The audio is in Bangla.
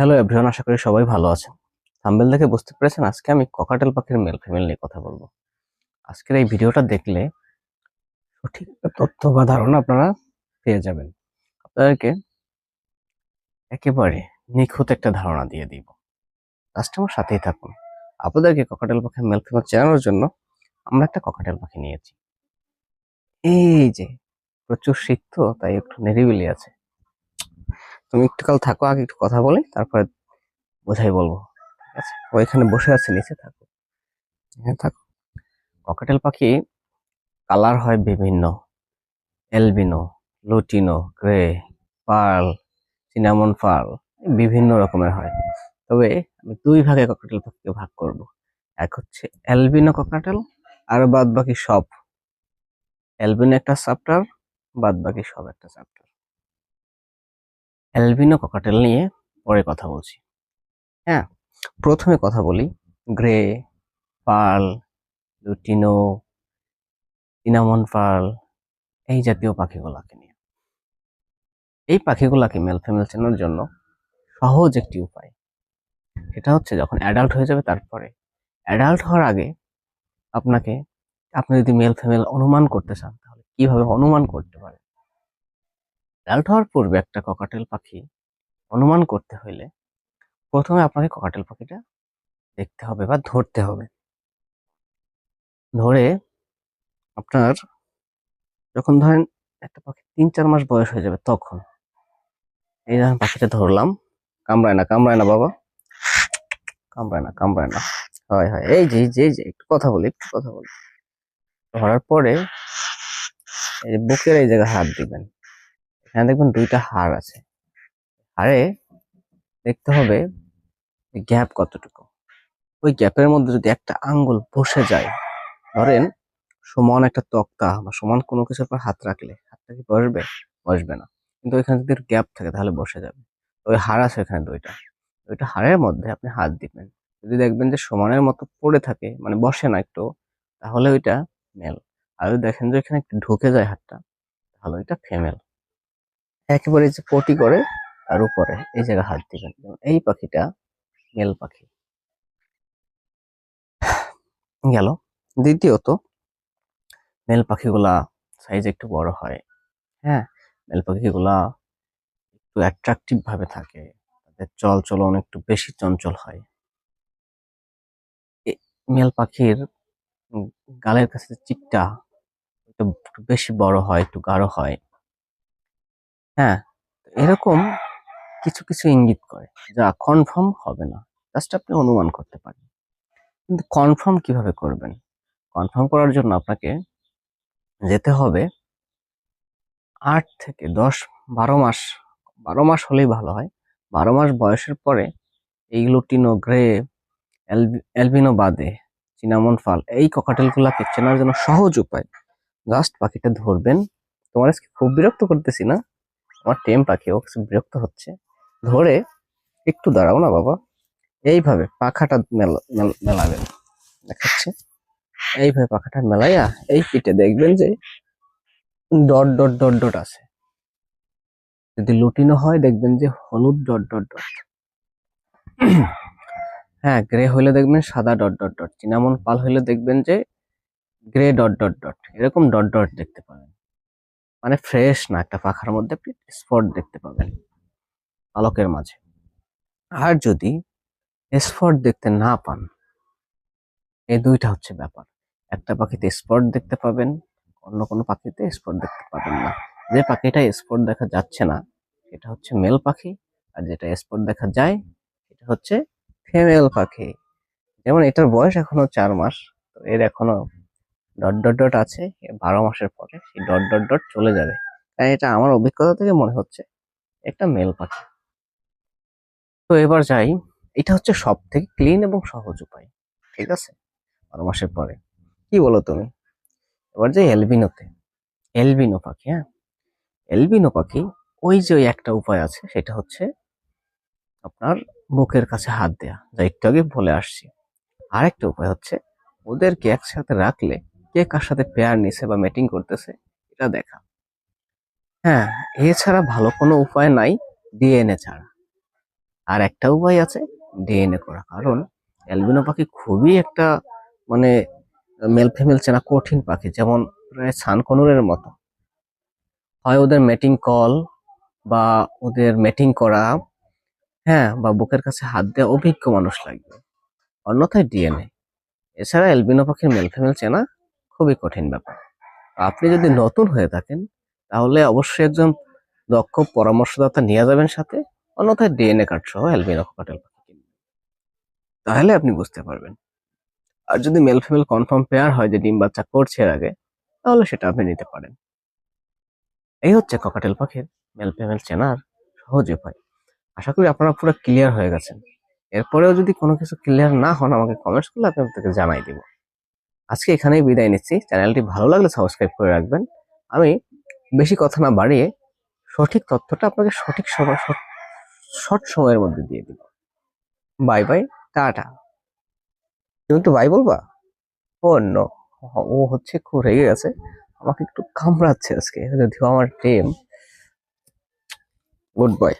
হ্যালো এভরিওয়ান আশা করি সবাই ভালো আছেন। থাম্বেল দেখে বুঝতে পেরেছেন আজকে আমি ককাটেল পাখির মেল ফিমেল নিয়ে কথা বলব। আজকের এই ভিডিওটা দেখলে সঠিক তথ্য বা ধারণা আপনারা পেয়ে যাবেন। আপনাদেরকে একেবারে নিখুঁত একটা ধারণা দিয়ে দিব। কাস্টমার সাথেই থাকুন। আপনাদেরকে ককাটেল পাখির মেল ফিমেল চেনানোর জন্য আমরা একটা ককাটেল পাখি নিয়েছি। এই যে প্রচুর শীত তো, তাই একটু নিরিবিলি আছে। তুমি একটু কাল থাকো, আগে একটু কথা বলি, তারপরে বোঝাই বলব। ঠিক আছে? ও এখানে বসে আছে, নিচে থাকো। হ্যাঁ থাকো। ককাটেল পাখি কালার হয় বিভিন্ন। Albino lutino, grey, pearl, cinnamon pearl, বিভিন্ন রকমের হয়। তবে আমি দুই ভাগে ককাটেল পাখিকে ভাগ করব। এক হচ্ছে অ্যালবিনো ককাটেল, আর বাদ বাকি সব। অ্যালবিনো একটা চ্যাপ্টার বাদ বাকি সব একটা চ্যাপ্টার। অ্যালবিনো ককাটেল নিয়ে পরে কথা বলছি। হ্যাঁ প্রথমে কথা বলি, grey, pearl, lutino cinnamon pearl এই জাতীয় পাখিগুলাকে নিয়ে। এই পাখিগুলাকে মেল ফিমেল চেনার জন্য সহজ একটি উপায়। সেটা হচ্ছে যখন অ্যাডাল্ট হয়ে যাবে তারপরে। অ্যাডাল্ট হওয়ার আগে আপনাকে, আপনি যদি মেল ফিমেল অনুমান করতে চান, তাহলে কীভাবে অনুমান করতে পারেন? অ্যাডাল্ট হওয়ার পূর্বে একটা ককাটেল পাখি অনুমান করতে হইলে প্রথমে আপনাকে ককাটেল পাখিটা দেখতে হবে বা ধরতে হবে। ধরে আপনার যখন ধরেন একটা পাখি তিন চার মাস বয়স হয়ে যাবে তখন এই ধরেন পাখিটা ধরলাম, কামড়ায় না কামড়ায় না বাবা। কামড়ায় না কামড়ায় না। হয় হয়। এই যে যে যে, একটু কথা বলি, একটু কথা বলি। ধরার পরে এই বুকের এই জায়গায় হাত দিবেন। এখানে দেখবেন দুইটা হাড় আছে। হাড়ে দেখতে হবে গ্যাপ কতটুকু। ওই গ্যাপের মধ্যে যদি একটা আঙ্গুল বসে যায়, ধরেন সমান একটা তক্তা বা সমান কোনো কিছুর উপর হাত রাখলে, হাতটা কি বসবে? বসবে না। কিন্তু ওইখানে যদি গ্যাপ থাকে তাহলে বসে যাবে। ওই হাড় আছে এখানে দুইটা। ওইটা হাড়ের মধ্যে আপনি হাত দিবেন। যদি দেখবেন যে সমানের মতো পড়ে থাকে মানে বসে না একটু, তাহলে ওইটা মেল আর যদি দেখেন যে এখানে একটু ঢুকে যায় হাতটা, তাহলে ওইটা ফিমেল একেবারে যে পটি করে, তার উপরে এই জায়গায় হাত দিবেন। এই পাখিটা মেল পাখি। গেল। দ্বিতীয়ত, মেল পাখিগুলা সাইজ একটু বড় হয়। হ্যাঁ মেল পাখিগুলা একটু অ্যাট্রাকটিভ ভাবে থাকে। তাদের চল চলন একটু বেশি চঞ্চল হয়। মেল পাখির গালের কাছে চিকটা একটু বেশি বড় হয়, একটু গাঢ় হয় হ্যাঁ এরকম কিছু কিছু ইঙ্গিত করে যা কনফার্ম হবে না। জাস্ট আপনি অনুমান করতে পারেন। কিন্তু কনফার্ম কীভাবে করবেন? কনফার্ম করার জন্য আপনাকে যেতে হবে আট থেকে দশ, বারো মাস বারো মাস হলেই ভালো হয়। বারো মাস বয়সের পরে এই লুটিনো, গ্রে অ্যালবিনো বাদে চিনামন ফাল এই ককাটেলগুলাকে চেনার জন্য সহজ উপায়। জাস্ট পাখিটা ধরবেন। তোমার আজকে খুব বিরক্ত করতেছি না? আমার টেম পাখি, ও বিরক্ত হচ্ছে। ধরে, একটু দাঁড়াও না বাবা। এইভাবে পাখাটা মেলা- মেলাবেন দেখাচ্ছে। এইভাবে পাখাটা মেলাইয়া এই পিঠে দেখবেন যে ডট ডট ডট ডট আছে। যদি লুটিনো হয়, দেখবেন যে হলুদ ডট ডট ডট। হ্যাঁ গ্রে হইলে দেখবেন সাদা dot dot dot. Cinnamon pearl হইলে দেখবেন যে গ্রে ডট ডট ডট। এরকম ডট ডট দেখতে পাবেন মানে ফ্রেশ না, একটা পাখার মধ্যে আপনি স্পট দেখতে পাবেন। আলোকের মাঝে। আর যদি স্পট দেখতে না পান, এই দুইটা হচ্ছে ব্যাপার। একটা পাখিতে স্পট দেখতে পাবেন, অন্য কোনো পাখিতে স্পট দেখতে পাবেন না। যে পাখিটা স্পট দেখা যাচ্ছে না এটা হচ্ছে মেল পাখি। আর যেটা স্পট দেখা যায় এটা হচ্ছে ফিমেল পাখি। যেমন এটার বয়স এখনও চার মাস, তো এর এখনও ডট ডট ডট আছে বারো মাসের পরে সেই ডট ডট ডট চলে যাবে। তাই এটা আমার অভিজ্ঞতা থেকে মনে হচ্ছে একটা মেল পাখি। তো এবার যাই, এটা হচ্ছে সব থেকে ক্লিন এবং সহজ উপায়, ঠিক আছে? বারো মাসের পরে। কি বলো তুমি? এবার যে এলবিনোতে এলবিনো পাখি হ্যাঁ? এলবিনো পাখি, ওই যে ওই একটা উপায় আছে, সেটা হচ্ছে আপনার মুখের কাছে হাত দেয়া। যা একটু আগে বলে আসছি। আরেকটা উপায় হচ্ছে ওদেরকে একসাথে রাখলে কে কার সাথে পেয়ার নিছে বা ম্যাটিং করতেছে, এটা দেখা। হ্যাঁ এছাড়া ভালো কোনো উপায় নাই ডিএনএ ছাড়া। আর একটা উপায় আছে ডিএনএ করা, কারণ অ্যালবিনো পাখি খুবই একটা মানে মেল ফিমেল চেনা কঠিন পাখি, যেমন প্রায় সানকনুরের মতো। হয় ওদের মেটিং কল বা ওদের মেটিং করা হ্যাঁ বা বুকের কাছে হাত দেওয়া অভিজ্ঞ মানুষ লাগবে। অন্যথায় ডিএনএ এছাড়া অ্যালবিনো পাখির মেল ফিমেল চেনা খুবই কঠিন ব্যাপার। আপনি যদি নতুন হয়ে থাকেন, তাহলে অবশ্যই একজন দক্ষ পরামর্শদাতা নিয়ে যাবেন সাথে, অন্যথায় ডিএনএ কার্ড সহ অ্যালবিনো কিনবেন। তাহলে আপনি বুঝতে পারবেন। আর যদি মেল ফিমেল কনফার্ম পেয়ার হয় যে ডিম বাচ্চা করছে আগে, তাহলে সেটা আপনি নিতে পারেন। এই হচ্ছে ককাটেল পাখির মেল ফিমেল চেনার সহজ উপায়। আশা করি আপনারা পুরো ক্লিয়ার হয়ে গেছেন। এরপরেও যদি কোনো কিছু ক্লিয়ার না হন, আমাকে কমেন্টস করলে আমি আপনাদেরকে জানাই দিব। আজকে এখানেই বিদায় নিচ্ছি। চ্যানেলটি ভালো লাগলে সাবস্ক্রাইব করে রাখবেন। আমি বেশি কথা না বাড়িয়ে সঠিক তথ্যটা আপনাকে সঠিক সময় শর্ট সময়ের মধ্যে দিয়ে দিব। Bye bye, ta-ta. তুমি একটু বাই বলবা? ও নো, ও হচ্ছে খুব রেগে গেছে। আমাকে একটু কামড়াচ্ছে আজকে। যদিও আমার টেম গুড বাই।